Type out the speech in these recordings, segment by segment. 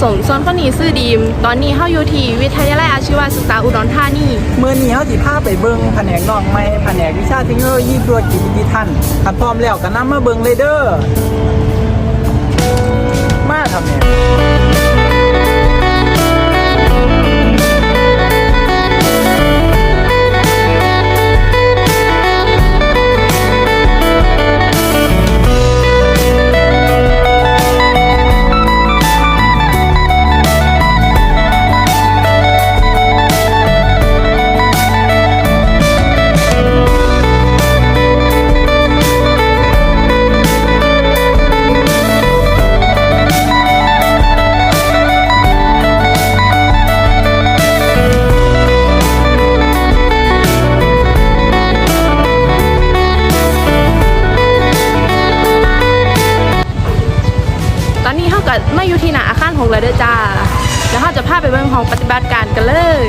สมส่วนคนนี้ซื้อดีม ตอนนี้เฮาอยู่ที่วิทยาลัยอาชีวศึกษาอุดรธานีเมื่อนี้เขาสิพาไปเบิ่งแผนกน้องใหม่แผนกวิชาเทคโนโลยีธุรกิจดิจิทัลถ้าพร้อมแล้วก็นำมาเบิ่งเลยเด้อมาทำเนี่ย กแล้วเด้อจ้าแล้วเฮาจะพาไปเบิ่งของปฏิบัติการกันเลย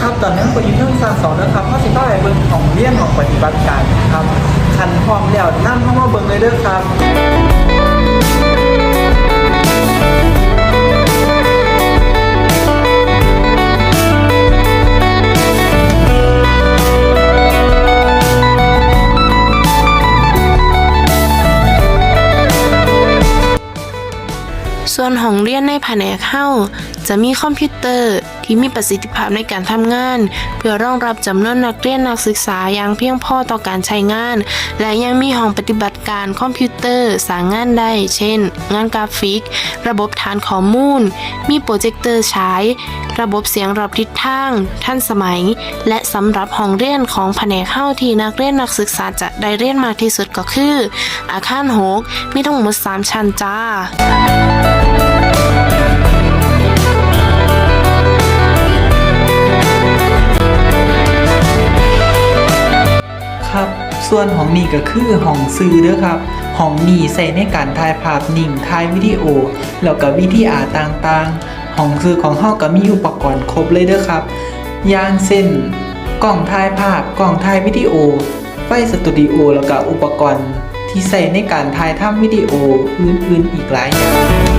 ครับตอนนี้ก็อยู่เรื่องสาสอนนะครับเขาสิพาไปเบิ่งของเรียนของปฏิบัติการครับคันพร้อมแล้วนำเข้ามาเบิ่งเลยเด้อครับ ส่วนของเรียนในแผนกเข้า จะมีคอมพิวเตอร์ที่มีประสิทธิภาพในการทำงาน เพื่อรองรับจำนวนนักเรียนนักศึกษาอย่างเพียงพอต่อการใช้งาน และยังมีห้องปฏิบัติการคอมพิวเตอร์สร้างงานได้ เช่น งานกราฟิก ระบบฐานข้อมูล มีโปรเจคเตอร์ฉาย ระบบเสียงรับทิศทางทันสมัย และสำหรับห้องเรียนของแผนกเข้าที่นักเรียนนักศึกษาจะได้เรียนมากที่สุดก็คือ อาคารหกมีทั้งหมด3ชั้นจ้า ส่วนของนี่ก็คือห้องซื้อเด้อครับห้องนี้ใส่ในการถ่ายภาพนิ่งถ่ายวิดีโอ แล้วก็วิดีอาต่างๆห้องซื้อของเฮาก็มีอุปกรณ์ครบเลยเด้อครับย่างเช่นกล้องถ่ายภาพกล้องถ่ายวิดีโอ ไฟสตูดิโอแล้วก็อุปกรณ์ที่ใส่ในการถ่ายทำวิดีโออื่นๆอีกหลายอย่าง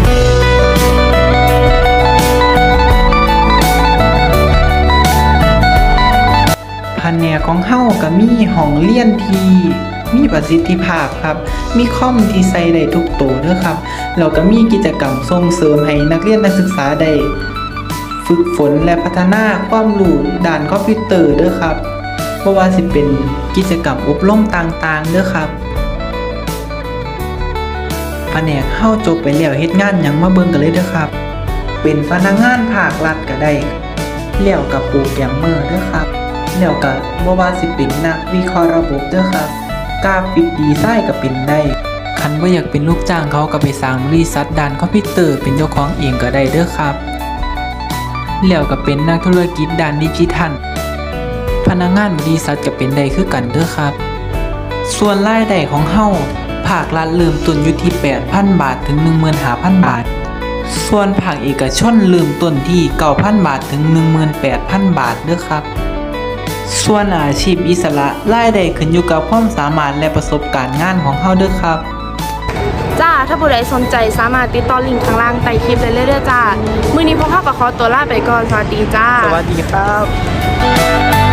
ของเฮาก็มีห้องเรียนที่มีประสิทธิภาพครับ มีคอมที่ใส่ได้ทุกตัวเด้อครับแล้วก็มีกิจกรรมส่งเสริมให้นักเรียนนักศึกษาได้ฝึกฝนและพัฒนาความรู้ด้านคอมพิวเตอร์เด้อครับเพราะว่าสิเป็นกิจกรรมอบรมต่างๆเด้อครับแผนกเฮาจบไปแล้วเฮ็ดงานยังมาเบิ่งกันเลยเด้อครับ เป็นพนักงานภาครัฐก็ได้แล้วกับโปรแกรมเมอร์เด้อครับ แลวก็บ่ว่าสิเป็นนักวิเคราะห์ระบบเด้อครับกราฟิกดีไซน์ก็เป็นได้ คันว่าอยากเป็นลูกจ้างเขาก็ไปสร้างบริษัทด้านคอมพิวเตอร์เป็นเจ้าของเองก็ได้เด้อครับแล้วก็เป็นนักธุรกิจด้านดิจิทัล พนักงานบริษัทก็เป็นได้คือกันเด้อครับ ส่วนรายได้ของเฮาภาครัฐเริ่มต้นอยู่ที่ 8,000 บาทถึง 15,000 บาท ส่วนภาคเอกชนเริ่มต้นที่ 9,000 บาทถึง 18,000 บาทเด้อครับ ส่วนอาชีพอิสระรายได้ขึ้นอยู่กับความสามารถและประสบการณ์งานของเฮาเด้อครับ จ้า ถ้าผู้ใดสนใจสามารถติดต่อลิงก์ข้างล่างใต้คลิปได้เลยเด้อจ้า มื้อนี้พวกเขาก็ขอตัวลาไปก่อน สวัสดีจ้า สวัสดีครับ